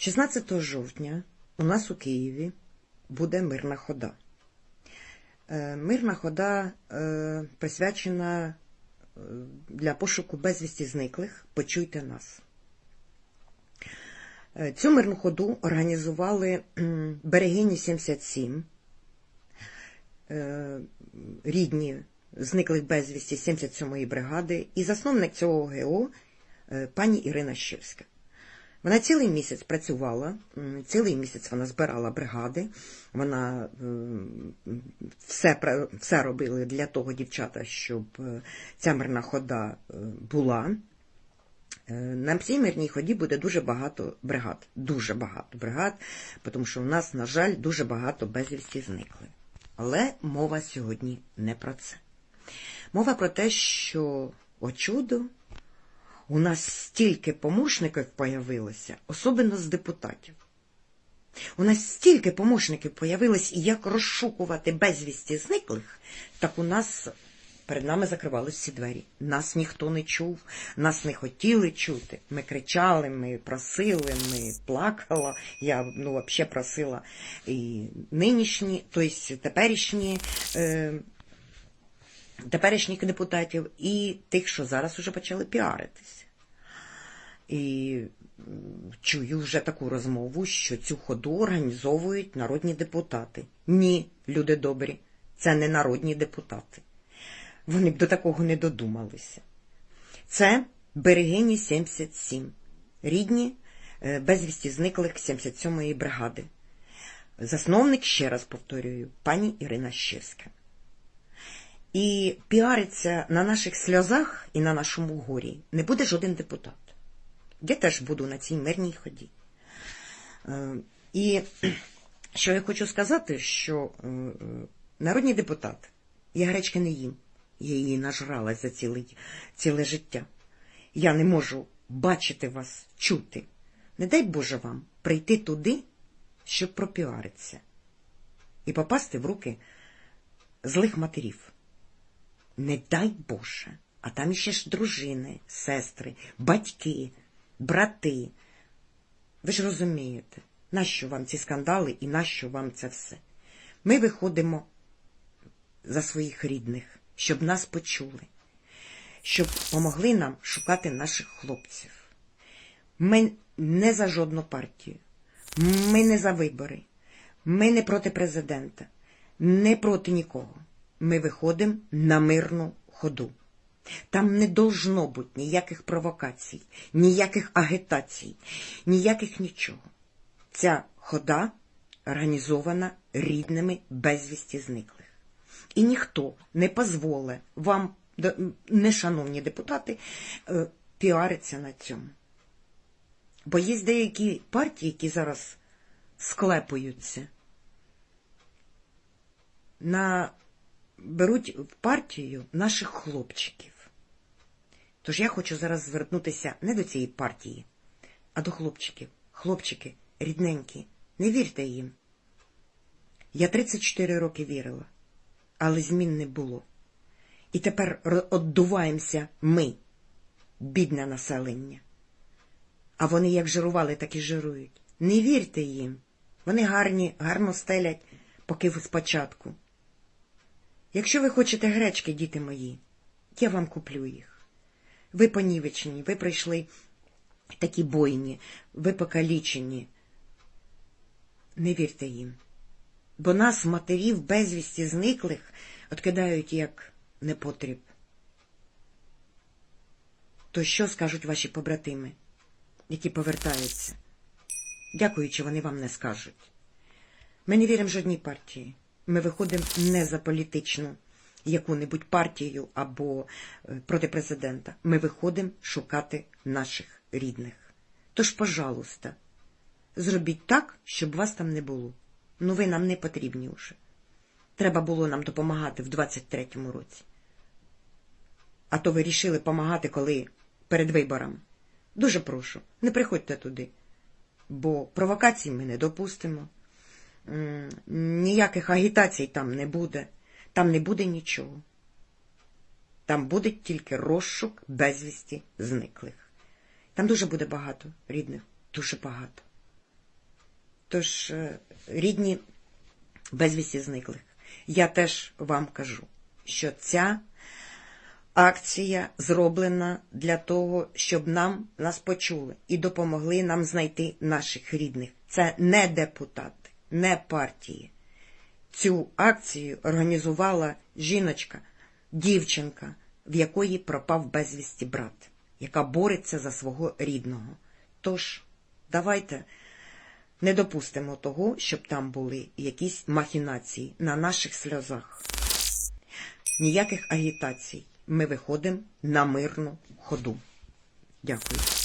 16 жовтня у нас у Києві буде мирна хода. Е, Мирна хода е, присвячена е, для пошуку безвісті зниклих Почуйте нас. Цю мирну ходу організували Берегині 77, е, рідні зниклих безвісті 77-ї бригади і засновник цього ГО пані Ірина Щевська. Вона цілий місяць працювала, цілий місяць вона збирала бригади, вона все, все робили для того, дівчата, щоб е, ця мирна хода е, була. Е, На цій мирній ході буде дуже багато бригад, дуже багато бригад, тому що у нас, на жаль, дуже багато безвісті зникли. Але мова сьогодні не про це. Мова про те, що, о чудо, у нас стільки помощників появилося, особливо з депутатів. У нас стільки помощників появилось, і як розшукувати безвісті зниклих, так у нас перед нами закривались всі двері. Нас ніхто не чув, нас не хотіли чути. Ми кричали, ми просили, ми плакала. Я ну, взагалі просила і нинішні, тобто теперішні. Е, теперішніх депутатів і тих, що зараз уже почали піаритися. І чую вже таку розмову, що цю ходу організовують народні депутати. Ні, люди добрі, це не народні депутати. Вони б до такого не додумалися. Це Берегині 77, рідні е, безвісті зниклих 77-ї бригади. Засновник, ще раз повторюю, пані Ірина Щевська. І піариться на наших сльозах і на нашому горі не буде жоден депутат. Я теж буду на цій мирній ході. Е, І що я хочу сказати, що е, е, народні депутати, я гречки не їм, я її нажралась за ціле, ціле життя. Я не можу бачити вас, чути. Не дай Боже вам прийти туди, щоб пропіаритися і попасти в руки злих матерів. Не дай Боже, а там іще ж дружини, сестри, батьки, брати. Ви ж розумієте, нащо вам ці скандали і нащо вам це все? Ми виходимо за своїх рідних, щоб нас почули, щоб помогли нам шукати наших хлопців. Ми не за жодну партію, ми не за вибори, ми не проти президента, не проти нікого. Ми виходимо на мирну ходу. Там не должно бути ніяких провокацій, ніяких агітацій, ніяких нічого. Ця хода організована рідними безвісті зниклих. І ніхто не дозволить вам, нешановні депутати, е, піаритися на цьому. Бо є деякі партії, які зараз склепуються, на беруть в партію наших хлопчиків. Тож я хочу зараз звернутися не до цієї партії, а до хлопчиків. Хлопчики, рідненькі, не вірте їм. Я 34 роки вірила, але змін не було. І тепер оддуваємося ми, бідне населення. А вони як жирували, так і жирують. Не вірте їм. Вони гарні, гарно стелять, поки спочатку. Якщо ви хочете гречки, діти мої, я вам куплю їх. Ви понівечені, ви прийшли такі бойні, ви покалічені. Не вірте їм. Бо нас, матерів, безвісті зниклих, откидають як непотріб. То що скажуть ваші побратими, які повертаються? Дякуючи, вони вам не скажуть. Ми не віримо жодній партії. Ми виходимо не за політичну яку-небудь партію або е, проти президента. Ми виходимо шукати наших рідних. Тож, пожалуйста, зробіть так, щоб вас там не було. Ну, ви нам не потрібні вже. Треба було нам допомагати в 23-му році. А то ви рішили допомагати, коли перед виборами. Дуже прошу, не приходьте туди, бо провокацій ми не допустимо. Ніяких агітацій там не буде. Там не буде нічого. Там буде тільки розшук безвісті зниклих. Там дуже буде багато рідних, дуже багато. Тож, е, рідні безвісті зниклих, я теж вам кажу, що ця акція зроблена для того, щоб нам нас почули і допомогли нам знайти наших рідних. Це не депутати, не партії. Цю акцію організувала жіночка, дівчинка, в якої пропав безвісті брат, яка бореться за свого рідного. Тож, давайте не допустимо того, щоб там були якісь махінації на наших сльозах. Ніяких агітацій. Ми виходимо на мирну ходу. Дякую.